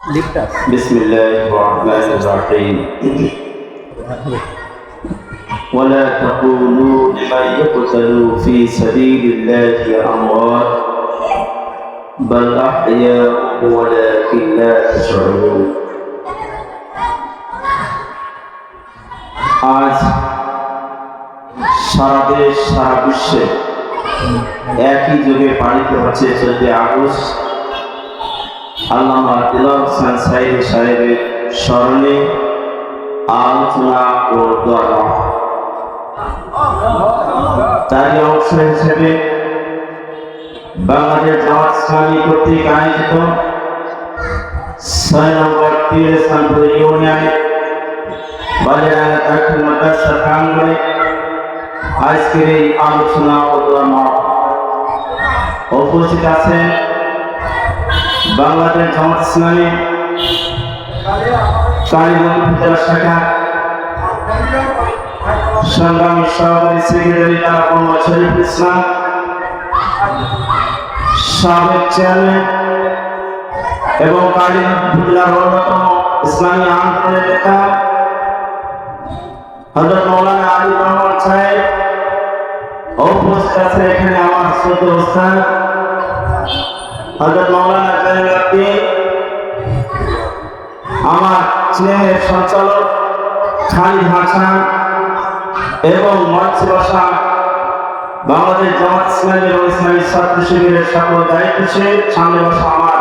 লিফটার بسم الله الرحمن الرحيم ولا تقولوا لمن يقتل في سبيل الله أموات بل أحياء ولكن لا تشعرون আজ সারা দেশ সারা বিশ্বে একই যুগে পালিত হচ্ছে চোদ্দ আগস্ট আল্লামা দিলার হোসেন সাহেব সাহেবের স্মরণে আলোচনা ও দোয়া। তারই অংশ হিসেবে বাংলাদেশ জামাত ইসলামী কর্তৃক আয়োজিত ছয় নম্বর পীর ইসলামপুর ইউনিয়ন মাদ্রাসা প্রাঙ্গণে আজকের এই আলোচনা ও দোয়া উপস্থিত আছেন বাংলাদেশ জামাত ইসলামী কালীগঞ্জ উপজেলা শাখা। সংগ্রামী সভাপতি সেক্রেটারি তারা মোহাম্মদ শরীফ ইসলাম সাবেক চেয়ারম্যান এবং উপজেলার অন্যতম ইসলামী আন্দোলনের নেতা। হজরত মৌলানা আলী রহমান এখানে আমার হজরত মৌলানা জাইনুদ্দিন আমার স্নেহের সঞ্চালক খালিদ হাসান এবং মঞ্চে বসা বাংলাদেশ জামাত ইসলামী এবং ইসলামী ছাত্র শিবিরের সকল দায়িত্বশীল সামনে বসা আমার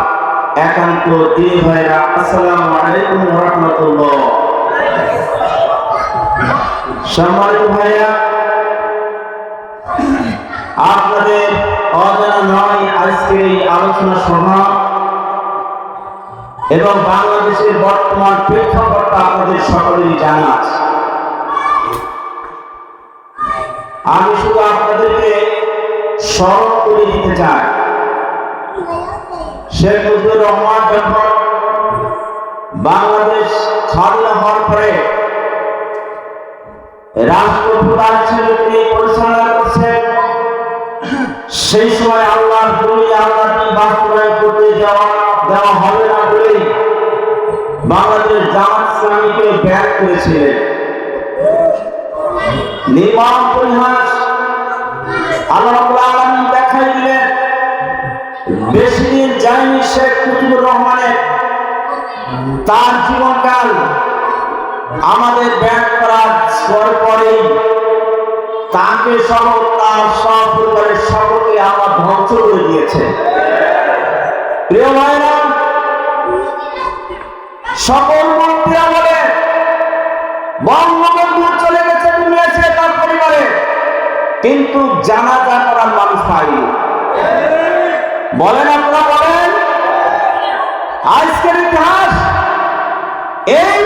একান্ত দিন ভাইরা, আসসালামু আলাইকুম রহমতুল্লাহ। সম্মানিত ভাইয়া আপনাদের অজানা নয় আজকে এই আলোচনা সভা এবং বাংলাদেশের বর্তমান প্রেক্ষাপটটা আপনাদের জানা আছে। আমি শুধু আপনাদেরকে স্মরণ করে দিতে চাই। শেখ মুজিবুর রহমান যখন বাংলাদেশ স্বাধীন হওয়ার পরে রাষ্ট্রপ্রধান হিসেবে তিনি পরিচালনা সেই সময় আল্লাহ তিনি বাস্তবায়ন করতে যাওয়া দেওয়া হবে না বলেই বাংলাদেশ জামাত ইসলামীকে ব্যান করেছিলেন। নির্মাণ পরিহাস আল্লাহ আলামিন দেখাই দিলেন, বেশি দিন যায়নি শেখ মুজিবুর রহমানের। তার জীবনকাল আমাদের ব্যান করার পরে পরেই তাকে সহ তার সব পরিবারের সকলকে আমার ধ্বংস করে দিয়েছে। প্রিয় ভাইরা, সকল মন্ত্রীরা বলে, বঙ্গবন্ধু চলে গেছে দুনিয়া তার পরিবারে। কিন্তু জানা জানাজা করার মানুষ পাইনি বলেন আপনারা বলেন, আজকের ইতিহাস এই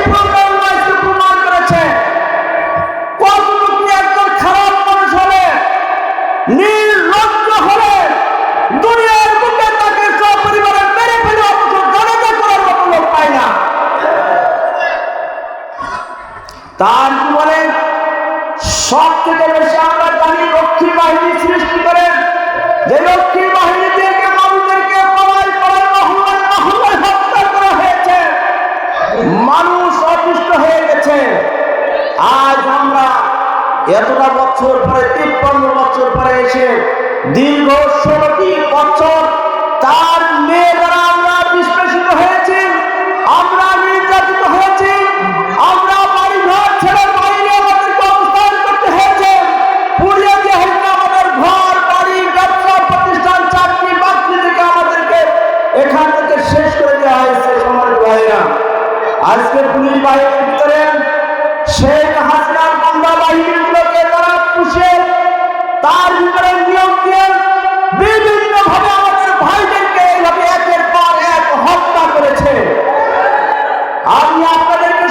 সব থেকে বেশি আমরা জানি রক্ষী বাহিনী সৃষ্টি করেন যে রক্ষী বাহিনী থেকে মানুষদেরকে পলাই পলাই মহল্লায় মহল্লায় হত্যা করা হয়েছে। মানুষ অতিষ্ঠ হয়ে গেছে। আজ আমরা এতটা বছর পরে, তিপ্পান্ন বছর পরে এসে দীর্ঘ ষোলোটি বছর তার মেয়ে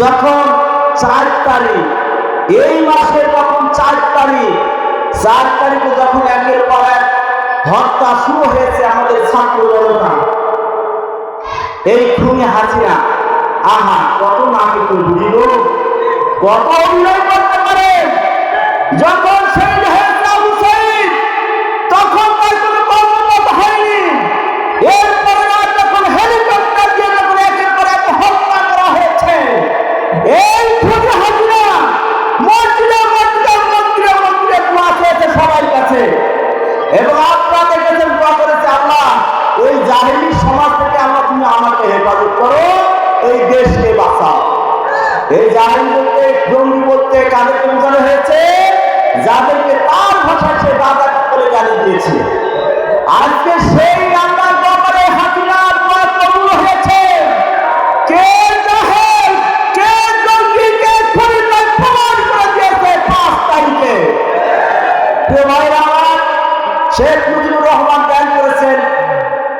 যখন চার তারিখ, এই মাসে যখন চার তারিখ, চার তারিখে যখন একের পর এক হত্যা শুরু হয়েছে আমাদের ছাত্র জনতা, এই খুনি হাসিনা, আহা, কত না বুঝিল কত অভিনয় করতে পারে? যখন এই বলতে জঙ্গি বলতে কাদেরকে বোঝানো হয়েছে? যাদেরকে তার ভাষায় সে দাদা করে গালি দিয়েছে। আজকে সেই আল্লাহর ব্যাপারে হাতিনার দোয়া কবুল হয়েছে। কে জাহেল কে জঙ্গি কে তা প্রমাণ করে দিয়েছে পাঁচ তারিখে? ভাইরা আমার, শেখ মুজিবুর রহমান জ্ঞান করেছেন।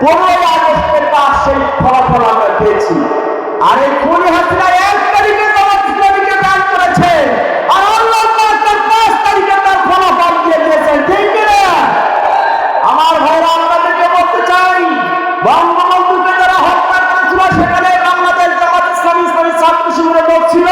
পনেরোই আগস্টের তার সেই ফলাফল আমরা পেয়েছি। আর এই খুনি হাসিনা এক তারিখে জামাত ইসলামীকে দান করেছে আর আল্লাহ পাক তার পাঁচ তারিখে তার ফলাফল দিয়ে দিয়েছেন ঠিক কিনা আমার ভাইরা আপনাদেরকে বলতে চাই বঙ্গবন্ধুকে যারা হত্যা সেখানে বাংলাদেশ জামাত ইসলামী ইসলামী ছাত্র শিবিরের লোক ছিল।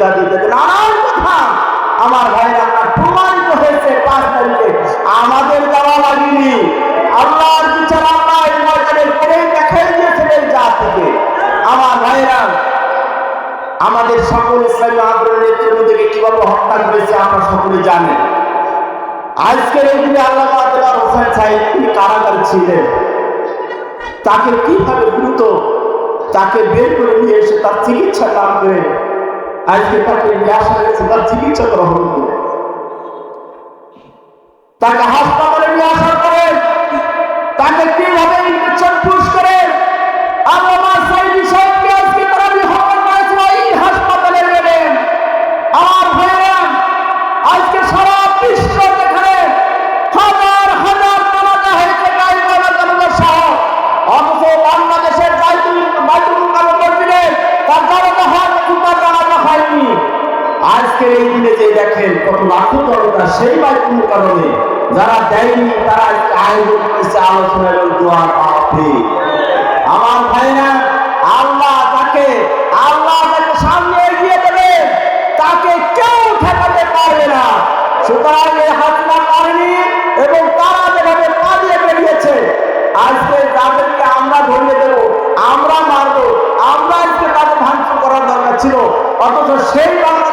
ইত্যাদি নানান কথা আমার ভাইরা আপনার প্রমাণিত হয়েছে পাঁচ তারিখে। আমাদের দেওয়া লাগেনি। আল্লাহর বিচার আল্লাহ আমার আমাদের সকল ইসলামী আন্দোলনের কীভাবে হত্যা করেছে আমরা সকলে জানি। আজকের এই দিনে আল্লাহ হোসেন সাহেব তিনি কারাগারে ছিলেন। তাকে কীভাবে দ্রুত তাকে বের করে নিয়ে এসে তার চিকিৎসা করে আজকে তাকে আসা হয়েছে তার চিকিৎসা করা করে তাকে হাসপাতালে নিয়ে আসার পরে তাকে কীভাবে ইঞ্জেকশন পুশ করে? আল্লামা সাইদি সাহেবকে আজকে তারা বিহরণ করেছিল এই হাসপাতালে নেবেন আমার ভাইয়েরা আজকে সারা বিশ্ব যেখানে হাজার হাজার জানাজা হয়েছে গাইবানা জানাজা সহ অথচ বাংলাদেশের বাইতুল বাইতুল মুকাররম মসজিদে তার জানাজা হয় তার জানাজা হয়নি আজকের এই দিনে যে দেখেন কত লাখো জনতা সেই বাইতুল মুকাররমে যারা দেয়নি, তারা আয়োজন করেছে আলোচনা এবং দোয়া পাবে আমার ভাইরা, আল্লাহ তাকে আল্লাহ তাকে সামনে এগিয়ে দেবে, তাকে কেউ ঠেকাতে পারবে না। সুতরাং এই হাসনা করেনি এবং তারা যেভাবে পালিয়ে বেরিয়েছে, আজকে তাদেরকে আমরা ধরিয়ে দেব, আমরা মারব, আমরা আজকে তাদের ভাঙচুর করার দরকার ছিল। অথচ সেই বাংলাদেশ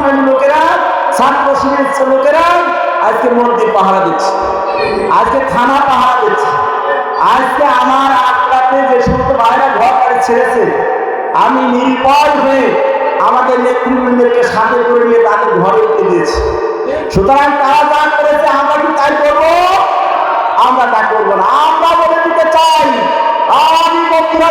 দাওয়াত লোকেরা ছাত্র শিবিরের লোকেরা আজকে মন্দির পাহারা দিচ্ছে। আজকে থানা পাহারা দিচ্ছে। আজকে আমার আটটাতে যে সমস্ত ভাইরা ঘর বাড়ি ছেড়েছে, আমি নির্ভয় হয়ে আমাদের নেতৃবৃন্দকে সাথে করে নিয়ে তাদের ঘরে উঠে দিয়েছি। সুতরাং তারা যা করেছে, আমরা কি তাই করব? আমরা তা করব না। আমরা বলে দিতে চাই, আওয়ামী বন্ধুরা